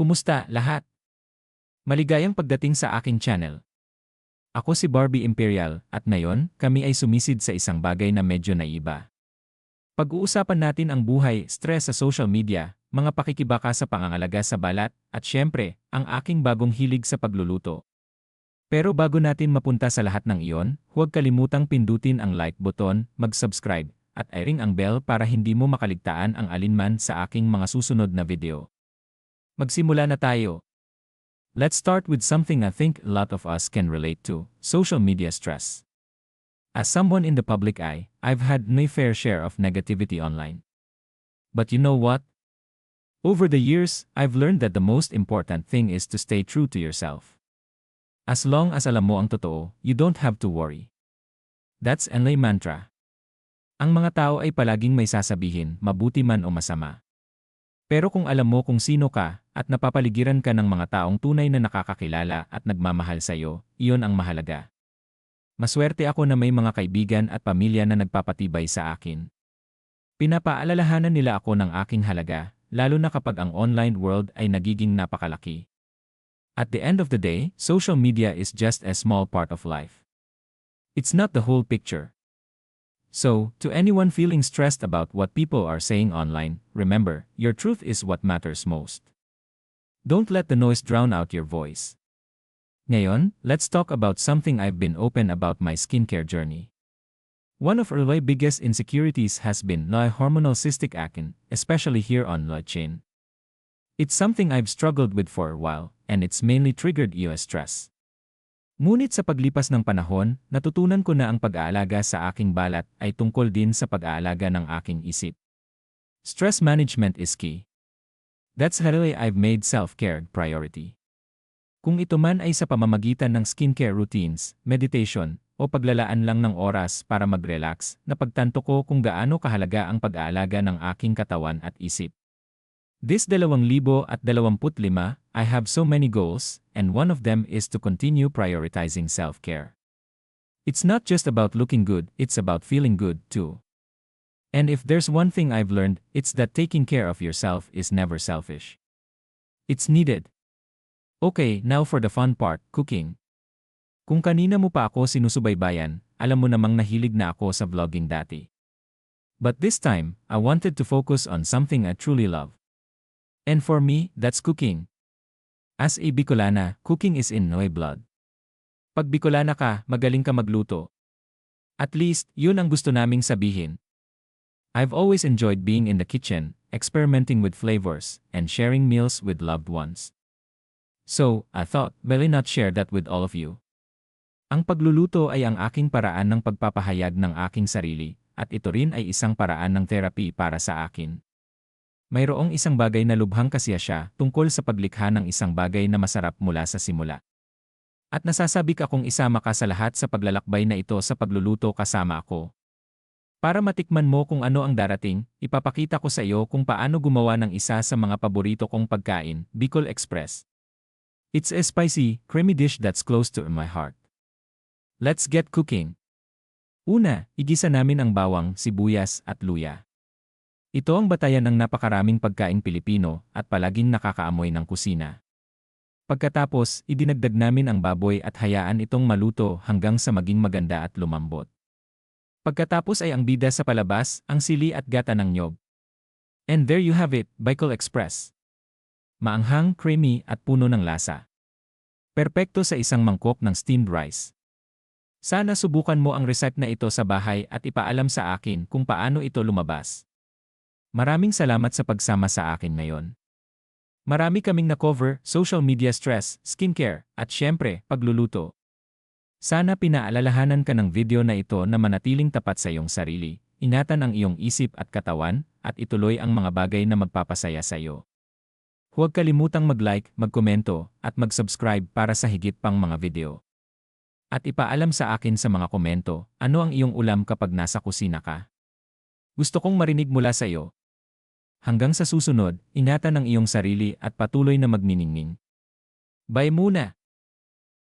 Kumusta lahat? Maligayang pagdating sa aking channel. Ako si Barbie Imperial at ngayon kami ay sumisid sa isang bagay na medyo naiba. Pag-uusapan natin ang buhay, stress sa social media, mga pakikibaka sa pangangalaga sa balat, at syempre, ang aking bagong hilig sa pagluluto. Pero bago natin mapunta sa lahat ng iyon, huwag kalimutang pindutin ang like button, mag-subscribe, at i-ring ang bell para hindi mo makaligtaan ang alinman sa aking mga susunod na video. Magsimula na tayo. Let's start with something I think a lot of us can relate to, social media stress. As someone in the public eye, I've had my fair share of negativity online. But you know what? Over the years, I've learned that the most important thing is to stay true to yourself. As long as alam mo ang totoo, you don't have to worry. That's Enlay mantra. Ang mga tao ay palaging may sasabihin, mabuti man o masama. Pero kung alam mo kung sino ka, at napapaligiran ka ng mga taong tunay na nakakakilala at nagmamahal sa iyo, iyon ang mahalaga. Maswerte ako na may mga kaibigan at pamilya na nagpapatibay sa akin. Pinapaalalahanan nila ako ng aking halaga, lalo na kapag ang online world ay nagiging napakalaki. At the end of the day, social media is just a small part of life. It's not the whole picture. So, to anyone feeling stressed about what people are saying online, remember, your truth is what matters most. Don't let the noise drown out your voice. Ngayon, let's talk about something I've been open about my skincare journey. One of my biggest insecurities has been my hormonal cystic acne, especially here on my chin. It's something I've struggled with for a while, and it's mainly triggered US stress. Ngunit sa paglipas ng panahon, natutunan ko na ang pag-aalaga sa aking balat ay tungkol din sa pag-aalaga ng aking isip. Stress management is key. That's how I've made self-care priority. Kung ito man ay sa pamamagitan ng skincare routines, meditation, o paglalaan lang ng oras para mag-relax, napagtanto ko kung gaano kahalaga ang pag-aalaga ng aking katawan at isip. This 2025, I have so many goals, and one of them is to continue prioritizing self-care. It's not just about looking good, it's about feeling good too. And if there's one thing I've learned, it's that taking care of yourself is never selfish. It's needed. Okay, now for the fun part, cooking. Kung kanina mo pa ako sinusubaybayan, alam mo namang nahilig na ako sa vlogging dati. But this time, I wanted to focus on something I truly love. And for me, that's cooking. As a Bicolana, cooking is in my blood. Pag Bicolana ka, magaling ka magluto. At least, yun ang gusto naming sabihin. I've always enjoyed being in the kitchen, experimenting with flavors, and sharing meals with loved ones. So, I thought, why not share that with all of you? Ang pagluluto ay ang aking paraan ng pagpapahayag ng aking sarili, at ito rin ay isang paraan ng therapy para sa akin. Mayroong isang bagay na lubhang kasiya siya tungkol sa paglikha ng isang bagay na masarap mula sa simula. At nasasabi ka kung isama ka sa lahat sa paglalakbay na ito sa pagluluto kasama ako. Para matikman mo kung ano ang darating, ipapakita ko sa iyo kung paano gumawa ng isa sa mga paborito kong pagkain, Bicol Express. It's a spicy, creamy dish that's close to my heart. Let's get cooking. Una, igisa namin ang bawang, sibuyas at luya. Ito ang batayan ng napakaraming pagkaing Pilipino at palaging nakakaamoy ng kusina. Pagkatapos, idinagdag namin ang baboy at hayaan itong maluto hanggang sa maging maganda at lumambot. Pagkatapos ay ang bida sa palabas, ang sili at gata ng nyog. And there you have it, Bicol Express. Maanghang, creamy at puno ng lasa. Perpekto sa isang mangkok ng steamed rice. Sana subukan mo ang recipe na ito sa bahay at ipaalam sa akin kung paano ito lumabas. Maraming salamat sa pagsama sa akin ngayon. Marami kaming na-cover, social media stress, skincare, at syempre, pagluluto. Sana pinaalalahanan ka ng video na ito na manatiling tapat sa iyong sarili, ingatan ang iyong isip at katawan, at ituloy ang mga bagay na magpapasaya sa iyo. Huwag kalimutang mag-like, magkomento, at mag-subscribe para sa higit pang mga video. At ipaalam sa akin sa mga komento, ano ang iyong ulam kapag nasa kusina ka. Gusto kong marinig mula sa iyo, Hanggang sa susunod, ingatan ang iyong sarili at patuloy na magniningning. Bye muna!